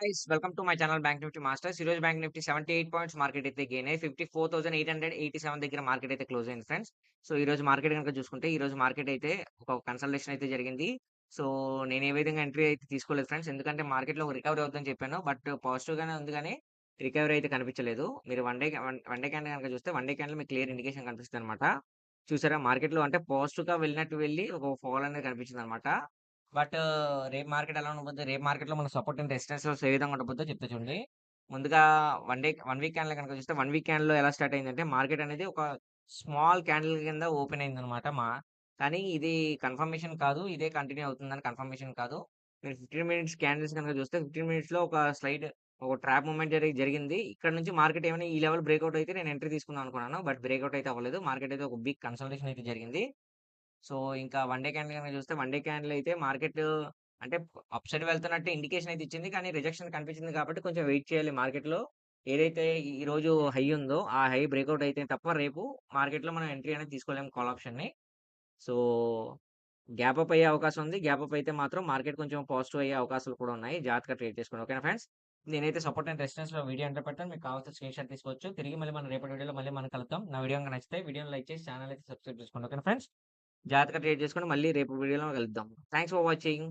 Guys welcome to my channel Bank Nifty masters ఈ రోజు Bank Nifty seventy eight points market అయితే gain అయ్యి fifty four thousand eight hundred eighty seven దగ్గర market అయితే close అయింది friends so ఈ రోజు మార్కెట్ కనుక చూసుకుంటే ఈ రోజు మార్కెట్ అయితే ఒక కన్సల్టేషన్ అయితే జరిగింది. సో నేను ఏ విధంగా ఎంట్రీ అయితే తీసుకోలేదు ఫ్రెండ్స్ ఎందుకంటే మార్కెట్లో రికవరీ అవుతుందని చెప్పాను. బట్ పాజిటివ్ గానే ఉంది కానీ రికవరీ అయితే కనిపించలేదు. మీరు one day one day candle కనుక చూస్తే వన్ డే క్యాండిల్ మీకు క్లియర్ ఇండికేషన్ కనిపిస్తుంది అనమాట చూసారా మార్కెట్లో అంటే పాజిటివ్గా వెళ్ళినట్టు వెళ్ళి ఒక ఫాల్ అనేది కనిపించింది అనమాట బట్ రేపు మార్కెట్ ఎలా ఉండబోతుంది రేపు మార్కెట్లో సపోర్ట్ అండ్ రెసిస్టెన్స్ ఏ విధంగా ఉండబోతుందో చెప్తా చూడండి. ముందుగా one day one week candle కనుక చూస్తే వన్ వీక్ క్యాండిల్ ఎలా స్టార్ట్ అయిందంటే మార్కెట్ అనేది ఒక స్మాల్ క్యాండిల్ కింద ఓపెన్ అయింది అనమాట మా. కానీ ఇది కన్ఫర్మేషన్ కాదు ఇదే కంటిన్యూ అవుతుందని కన్ఫర్మేషన్ కాదు. మీరు ఫిఫ్టీన్ మినిట్స్ క్యాండిల్స్ కనుక చూస్తే ఫిఫ్టీన్ మినిట్స్లో ఒక స్లైడ్ ఒక ట్రాప్ మూమెంట్ జరిగి జరిగింది. ఇక్కడ నుంచి మార్కెట్ ఏమైనా ఈ లెవెల్ బ్రేక్అవుట్ అయితే నేను ఎంట్రీ తీసుకుందాం అనుకున్నాను. బట్ బ్రేక్అవుట్ అయితే అవ్వలేదు. మార్కెట్ అయితే ఒక బిగ్ కన్సల్టేషన్ అయితే జరిగింది. సో ఇంకా వన్ డే క్యాండిల్ కనుక చూస్తే వన్ డే క్యాండిల్ అయితే మార్కెట్ అంటే అప్ సైడ్ వెళ్తున్నట్టు ఇండికేషన్ అయితే ఇచ్చింది. కానీ రిజెక్షన్ కనిపించింది కాబట్టి కొంచెం వెయిట్ చేయాలి మార్కెట్లో. ఏదైతే ఈ రోజు హై ఉందో ఆ హై బ్రేక్అవుట్ అయితే తప్ప రేపు మార్కెట్లో మనం ఎంట్రీ అనేది తీసుకోలేము కాల్ ఆప్షన్ని సో గ్యాప్ అప్ అయ్యే అవకాశం ఉంది. గ్యాప్ అప్ అయితే మాత్రం మార్కెట్ కొంచెం పాజిటివ్ అయ్యే అవకాశాలు కూడా ఉన్నాయి. జాగ్రత్తగా ట్రేడ్ చేసుకోండి. ఓకేనా ఫ్రెండ్స్? నేనైతే సపోర్ట్ అండ్ రెసిస్టెన్స్లో వీడియో అంటే పెట్టాను. మీకు కావాల్సిన స్క్రీన్ షాట్ తీసుకోవచ్చు. తిరిగి మళ్ళీ మనం రేపటి వీడియోలో మళ్ళీ మనం కలుద్దాం. నా వీడియో నచ్చితే వీడియోని లైక్ చేసి ఛానల్ అయితే సబ్స్క్రైబ్ చేసుకోండి. ఓకేనా ఫ్రెండ్స్? జాగ్రత్తగా ట్రేడ్ చేసుకొని మళ్ళీ రేపు వీడియోలో కలుద్దాం. Thanks for watching